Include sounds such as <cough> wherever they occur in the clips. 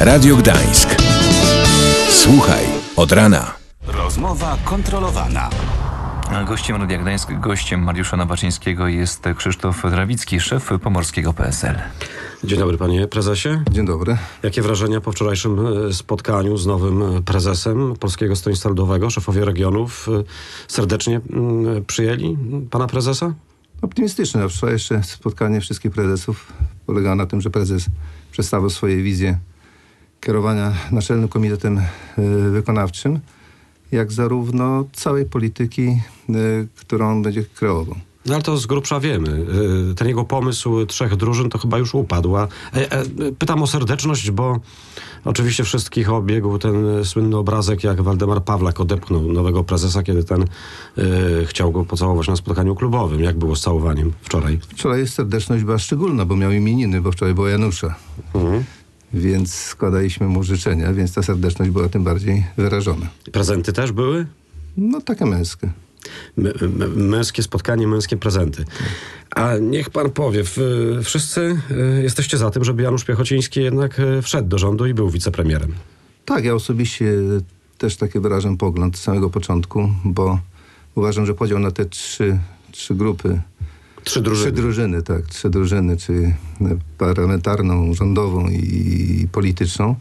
Radio Gdańsk. Słuchaj od rana. Rozmowa kontrolowana. Gościem Radia Gdańsk, gościem Mariusza Nabaczyńskiego jest Krzysztof Drawicki, szef pomorskiego PSL. Dzień dobry panie prezesie. Dzień dobry. Jakie wrażenia po wczorajszym e, spotkaniu z nowym e, prezesem Polskiego Stronnictwa Ludowego? Szefowie regionów e, serdecznie przyjęli pana prezesa? Optymistyczne. Wczorajsze spotkanie wszystkich prezesów polegało na tym, że prezes przedstawił swoje wizje kierowania Naczelnym Komitetem e, Wykonawczym, jak zarówno całej polityki, e, którą on będzie kreował. No ale to z grubsza wiemy. E, Ten jego pomysł trzech drużyn to chyba już upadł. A, e, Pytam o serdeczność, bo oczywiście wszystkich obiegł ten słynny obrazek, jak Waldemar Pawlak odepchnął nowego prezesa, kiedy ten chciał go pocałować na spotkaniu klubowym. Jak było z całowaniem wczoraj? Wczoraj serdeczność była szczególna, bo miał imieniny, bo wczoraj była Janusza. Więc składaliśmy mu życzenia, więc ta serdeczność była tym bardziej wyrażona. Prezenty też były? No takie męskie. Męskie spotkanie, męskie prezenty. A niech pan powie, wszyscy y, jesteście za tym, żeby Janusz Piechociński jednak y, wszedł do rządu i był wicepremierem. Tak, ja osobiście też taki wyrażam pogląd z samego początku, bo uważam, że podział na te trzy, trzy grupy, Trzy drużyny. trzy drużyny, tak, trzy drużyny, czyli parlamentarną, rządową i polityczną,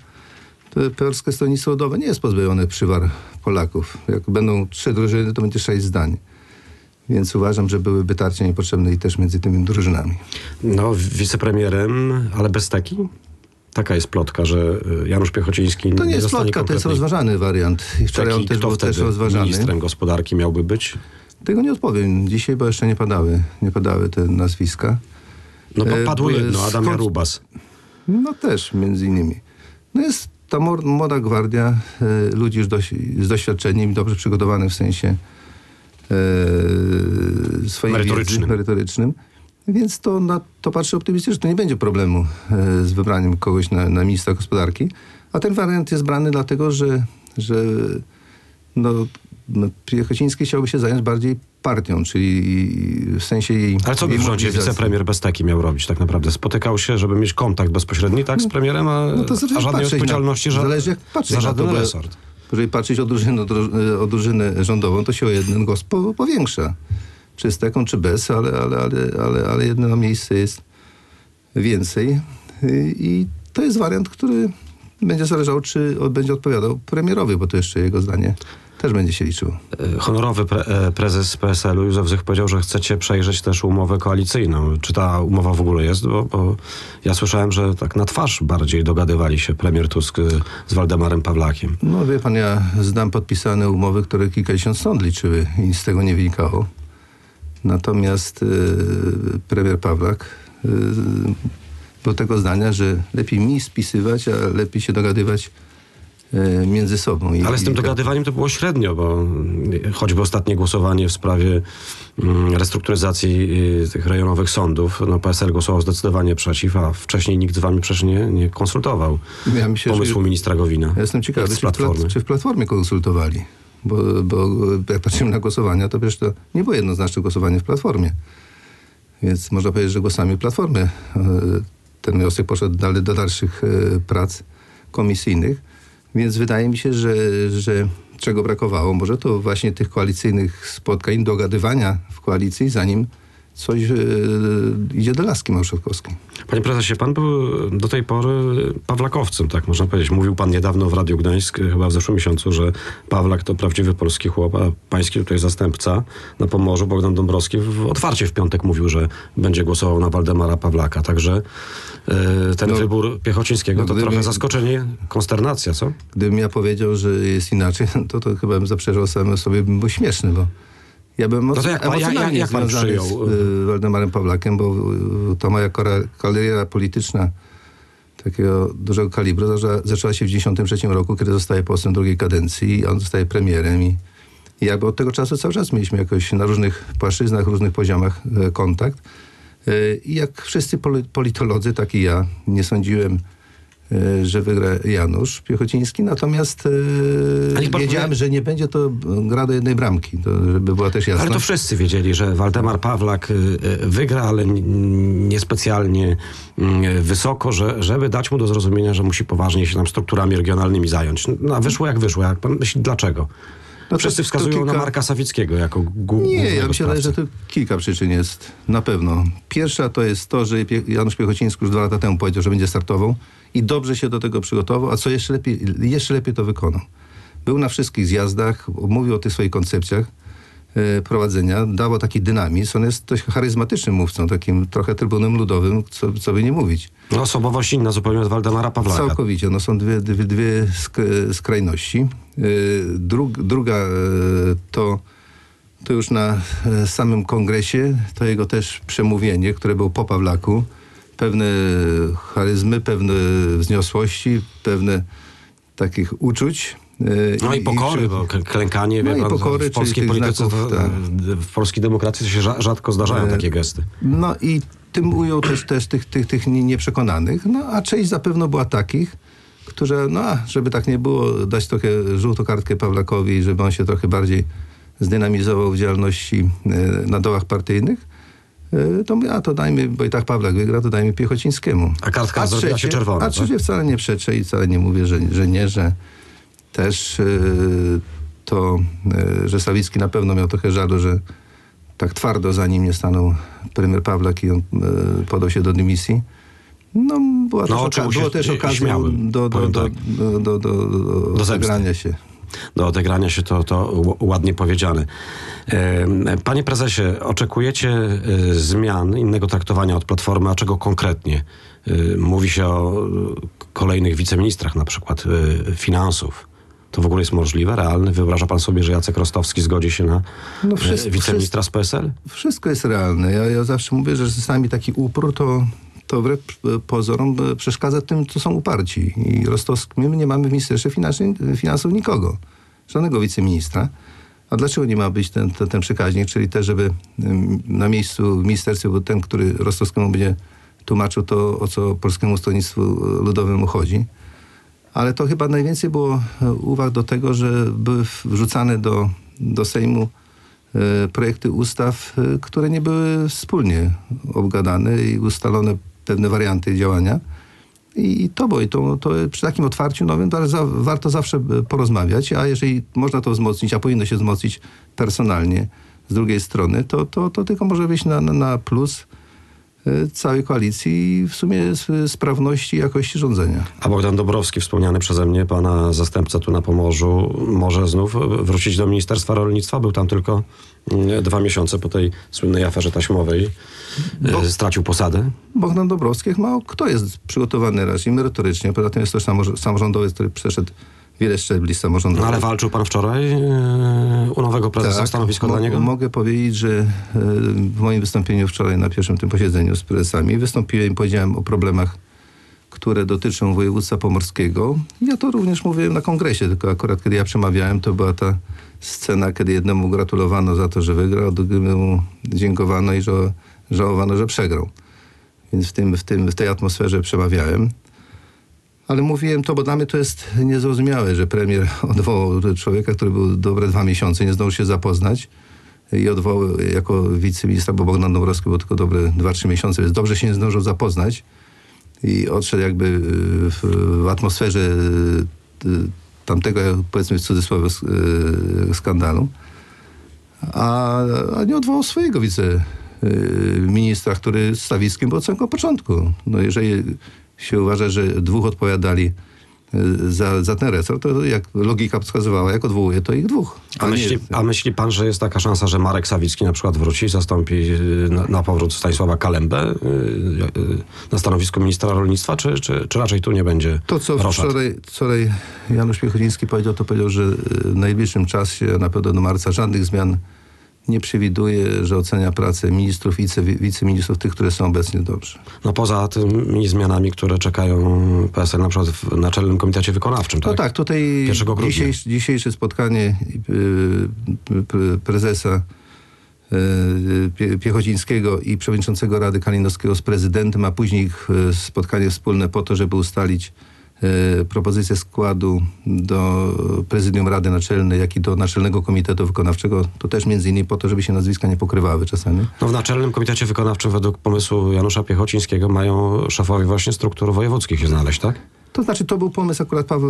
to Polskie Stronnictwo Ludowe nie jest pozbawione przywar Polaków. Jak będą trzy drużyny, to będzie sześć zdań. Więc uważam, że byłyby tarcia niepotrzebne i też między tymi drużynami. No, wicepremierem, ale bez taki? Taka jest plotka, że y, Janusz Piechociński To nie jest plotka, to jest rozważany wariant. I wczoraj on taki. też Kto był też wtedy rozważany. ministrem gospodarki miałby być? Tego nie odpowiem dzisiaj, bo jeszcze nie padały, nie padały te nazwiska. No E, padło jedno, Adam Jarubas. No też, między innymi. No jest ta młoda gwardia e, ludzi już z doświadczeniem i dobrze przygotowanych w sensie e, swojej Merytorycznym. wiedzy merytorycznym. Więc to, na to patrzę optymistycznie, że to nie będzie problemu z wybraniem kogoś na, na ministra gospodarki. A ten wariant jest brany dlatego, że, że no, Piechociński chciałby się zająć bardziej partią, czyli w sensie jej Ale co by w rządzie wicepremier bez taki miał robić tak naprawdę? Spotykał się, żeby mieć kontakt bezpośredni tak z premierem, a, No to a żadnej odpowiedzialności na, ża- zależy jak patrzeć za żaden to, resort. Jeżeli patrzeć o drużynę, o dru- o drużynę rządową, to się o jeden głos po, powiększa. Czy z taką, czy bez, ale, ale, ale, ale, ale jedno miejsce jest więcej. I, to jest wariant, który będzie zależał, czy będzie odpowiadał premierowi, bo to jeszcze jego zdanie też będzie się liczyło. E, Honorowy pre, e, prezes PSL-u Józef Zych powiedział, że chcecie przejrzeć też umowę koalicyjną. Czy ta umowa w ogóle jest? Bo, bo ja słyszałem, że tak na twarz bardziej dogadywali się premier Tusk z Waldemarem Pawlakiem. No wie pan, ja znam podpisane umowy, które kilkadziesiąt stąd liczyły i nic z tego nie wynikało. Natomiast e, premier Pawlak e, był tego zdania, że lepiej mi spisywać, a lepiej się dogadywać między sobą. I, Ale z tym dogadywaniem to było średnio, bo mm, choćby ostatnie głosowanie w sprawie mm, restrukturyzacji y, tych rejonowych sądów, no PSL głosował zdecydowanie przeciw, a wcześniej nikt z wami przecież nie, nie konsultował Ja myślę, pomysłu ministra Gowina. Ja jestem ciekawy, czy w, Platformy. plat, czy w Platformie konsultowali. Bo, bo jak patrzymy na głosowania, to przecież to nie było jednoznaczne głosowanie w Platformie. Więc można powiedzieć, że głosami Platformy e, ten wniosek poszedł dalej do dalszych e, prac komisyjnych. Więc wydaje mi się, że, że czego brakowało, może to właśnie tych koalicyjnych spotkań, dogadywania w koalicji, zanim coś e, idzie do laski marszałkowskiej. Panie prezesie, pan był do tej pory Pawlakowcem, tak można powiedzieć. Mówił pan niedawno w Radiu Gdańsk, chyba w zeszłym miesiącu, że Pawlak to prawdziwy polski chłop, a pański tutaj zastępca na Pomorzu, Bogdan Dąbrowski, w, otwarcie w piątek mówił, że będzie głosował na Waldemara Pawlaka. Także e, ten No, wybór Piechocińskiego no to trochę zaskoczenie, konsternacja, co? Gdybym ja powiedział, że jest inaczej, <laughs> to, to chyba bym zaprzeczał sobie, bym był śmieszny, bo ja bym No to jak emocjonalnie jak- jak pan przyjął? z y, Waldemarem Pawlakiem, bo y, to moja kariera polityczna takiego dużego kalibru zaczęła, się w 1993 roku, kiedy zostaje posłem drugiej kadencji i on zostaje premierem i, i jakby od tego czasu cały czas mieliśmy jakoś na różnych płaszczyznach, różnych poziomach e, kontakt. E, I jak wszyscy poli- politolodzy, tak i ja, nie sądziłem że wygra Janusz Piechociński, natomiast e, A niech pan wiedziałem, że nie będzie to gra do jednej bramki, to, żeby była też jasna. Ale to wszyscy wiedzieli, że Waldemar Pawlak y, wygra, ale niespecjalnie mm, wysoko, że, żeby dać mu do zrozumienia, że musi poważnie się tam strukturami regionalnymi zająć. No, a wyszło jak wyszło. Jak pan myśli, dlaczego? No to- wszyscy to wskazują kilka- na Marka Sawickiego jako głu- Nie, ja głównego wydaje, że to kilka przyczyn jest, na pewno. Pierwsza to jest to, że Janusz Piechociński już dwa lata temu powiedział, że będzie startował i dobrze się do tego przygotował, a co jeszcze lepiej, jeszcze lepiej to wykonał. Był na wszystkich zjazdach, mówił o tych swoich koncepcjach prowadzenia, dawał taki dynamizm. On jest dość charyzmatycznym mówcą, takim trochę trybunem ludowym, co, co by nie mówić. No, osobowość inna zupełnie od Waldemara Pawlaka. Całkowicie. No są dwie, dwie, dwie sk- skrajności. Yy, Drug, druga yy, to, to już na samym kongresie, to jego też przemówienie, które było po Pawlaku. Pewne charyzmy, pewne wzniosłości, pewne takich uczuć. Yy, No i pokory, wśród- bo klękanie No wie i pan, pokory, w polskiej polityce, znaków, tak. w polskiej demokracji to się rza- rzadko zdarzają E, takie gesty. No i tym ujął też, też tych, tych, tych nie- nieprzekonanych, no a część zapewne była takich, które, no a żeby tak nie było, dać trochę żółtą kartkę Pawlakowi, żeby on się trochę bardziej zdynamizował w działalności e, na dołach partyjnych, to mówię, a to dajmy, bo i tak Pawlak wygra, to dajmy Piechocińskiemu. A kartka zrobiła się czerwona, A tak? trzecie wcale nie przeczę i wcale nie mówię, że, że nie, że też e, to, e, że Sawicki na pewno miał trochę żalu, że tak twardo za nim nie stanął premier Pawlak i on e, podał się do dymisji. No, była też, No, się było też okazją do, do, do, tak. do, do, do, do, zemsty. odegrania się. do odegrania się, to, to ładnie powiedziane. Panie prezesie, oczekujecie zmian, innego traktowania od Platformy, a czego konkretnie? Mówi się o kolejnych wiceministrach, na przykład finansów. To w ogóle jest możliwe, realne? Wyobraża pan sobie, że Jacek Rostowski zgodzi się na No e, wszyscy- wiceministra z PSL? Wszystko jest realne. Ja, ja zawsze mówię, że czasami taki upór to, to wbrew pozorom przeszkadza tym, co są uparci. I Rostowski, my nie mamy w Ministerstwie Finansów, nikogo. Żadnego wiceministra. A dlaczego nie ma być ten, ten, ten przekaźnik, czyli też, żeby na miejscu w ministerstwie był ten, który Rostowskiemu będzie tłumaczył to, o co Polskiemu Stronnictwu Ludowemu chodzi. Ale to chyba najwięcej było e, uwag do tego, że były wrzucane do, do Sejmu e, projekty ustaw, e, które nie były wspólnie obgadane i ustalone pewne warianty działania. I, to, bo i to, to przy takim otwarciu nowym za, warto zawsze porozmawiać, a jeżeli można to wzmocnić, a powinno się wzmocnić personalnie z drugiej strony, to, to, to tylko może być na, na, na plus całej koalicji i w sumie sprawności i jakości rządzenia. A Bogdan Dobrowski, wspomniany przeze mnie, pana zastępca tu na Pomorzu, może znów wrócić do Ministerstwa Rolnictwa. Był tam tylko mm, dwa miesiące po tej słynnej aferze taśmowej. E, Stracił posadę. Bogdan Dobrowski, mało kto jest przygotowany raczej merytorycznie. Poza tym jest też samorz- samorządowiec, który przeszedł wiele szczebli No samorządowych. ale walczył pan wczoraj e, u nowego prezesa, stanowisko mo- dla niego? Mogę powiedzieć, że e, w moim wystąpieniu wczoraj na pierwszym tym posiedzeniu z prezesami wystąpiłem i powiedziałem o problemach, które dotyczą województwa pomorskiego. Ja to również mówiłem na kongresie, tylko akurat kiedy ja przemawiałem, to była ta scena, kiedy jednemu gratulowano za to, że wygrał, a drugiemu dziękowano i ża- żałowano, że przegrał. Więc w, tym, w, tym, w tej atmosferze przemawiałem. Ale mówiłem to, bo dla mnie to jest niezrozumiałe, że premier odwołał człowieka, który był dobre dwa miesiące, nie zdążył się zapoznać i odwołał jako wiceministra, bo Bogdan Dąbrowski był tylko dobre 2-3 miesiące, więc dobrze się nie zdążył zapoznać i odszedł jakby y, w, w atmosferze y, tamtego, powiedzmy w cudzysłowie, y, skandalu. A, a nie odwołał swojego wiceministra, który z był od samego początku. No jeżeli się uważa, że dwóch odpowiadali y, za, za ten resort, to jak logika wskazywała, jak odwołuje, to ich dwóch. A nie- myśli, a myśli pan, że jest taka szansa, że Marek Sawicki na przykład wróci, zastąpi y, na, na powrót Stanisława Kalembę y, na stanowisku ministra rolnictwa, czy, czy, czy raczej tu nie będzie To, co roszad? wczoraj, wczoraj Janusz Piechociński powiedział, to powiedział, że w najbliższym czasie, na pewno do marca, żadnych zmian nie przewiduje, że ocenia pracę ministrów, wice, wiceministrów, tych, które są obecnie dobrze. No poza tymi zmianami, które czekają PSL na przykład w Naczelnym Komitecie Wykonawczym, tak? No tak, tutaj 1 grudnia. dzisiejsze, spotkanie y, prezesa y, Pie- Piechocińskiego i przewodniczącego Rady Kalinowskiego z prezydentem, a później y, spotkanie wspólne po to, żeby ustalić propozycję składu do prezydium Rady Naczelnej, jak i do Naczelnego Komitetu Wykonawczego, to też między innymi po to, żeby się nazwiska nie pokrywały czasami. No w Naczelnym Komitecie Wykonawczym według pomysłu Janusza Piechocińskiego mają szefowie właśnie struktur wojewódzkich się znaleźć, tak? To znaczy, to był pomysł akurat Paw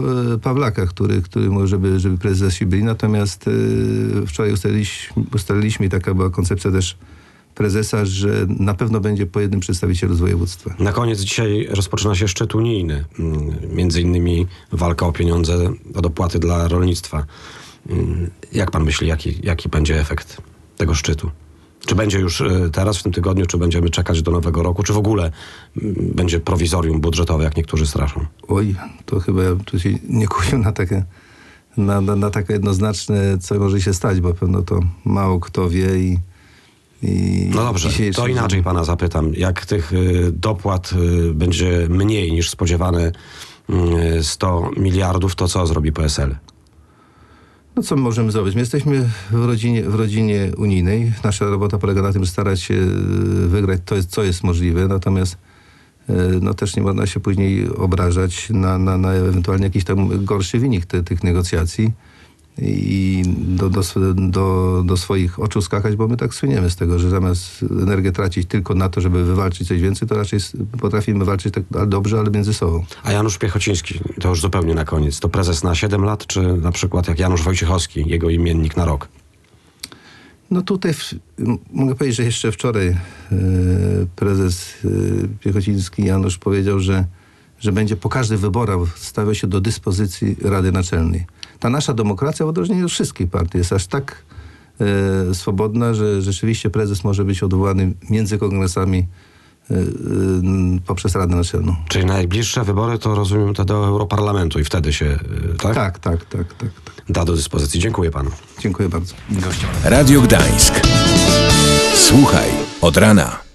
Pawlaka, który, który mógł, żeby, żeby prezesi byli, natomiast yy, wczoraj ustaliliśmy, ustaliliśmy taka była koncepcja też prezesa, że na pewno będzie po jednym przedstawicielu z województwa. Na koniec dzisiaj rozpoczyna się szczyt unijny. Mm, Między innymi walka o pieniądze, o dopłaty dla rolnictwa. Mm, Jak pan myśli, jaki, jaki będzie efekt tego szczytu? Czy będzie już y, teraz, w tym tygodniu, czy będziemy czekać do nowego roku, czy w ogóle mm, będzie prowizorium budżetowe, jak niektórzy straszą? Oj, to chyba ja tu się nie kusił na takie, na, na, na takie jednoznaczne, co może się stać, bo pewno to mało kto wie i... No dobrze, to inaczej pana zapytam. Jak tych y, dopłat y, będzie mniej niż spodziewane y, 100 miliardów, to co zrobi PSL? No co my możemy zrobić? My jesteśmy w rodzinie, w rodzinie unijnej. Nasza robota polega na tym, że starać się wygrać to, co jest możliwe, natomiast no też nie można się później obrażać na, na, na ewentualnie jakiś tam gorszy wynik te, tych negocjacji i do, do, do, do swoich oczu skakać, bo my tak słyniemy z tego, że zamiast energię tracić tylko na to, żeby wywalczyć coś więcej, to raczej potrafimy walczyć tak dobrze, ale między sobą. A Janusz Piechociński, to już zupełnie na koniec, to prezes na 7 lat, czy na przykład jak Janusz Wojciechowski, jego imiennik na rok? No tutaj w, mogę powiedzieć, że jeszcze wczoraj e, prezes e, Piechociński Janusz powiedział, że, że będzie po każdych wyborach stawiał się do dyspozycji Rady Naczelnej. Ta nasza demokracja w odróżnieniu od wszystkich partii jest aż tak e, swobodna, że rzeczywiście prezes może być odwołany między kongresami e, e, poprzez Radę Naczelną. Czyli najbliższe wybory to rozumiem to do Europarlamentu i wtedy się y, tak? Tak, tak, tak, tak. tak. da do dyspozycji. Dziękuję panu. Dziękuję bardzo. Gościem Radio Gdańsk. Słuchaj od rana.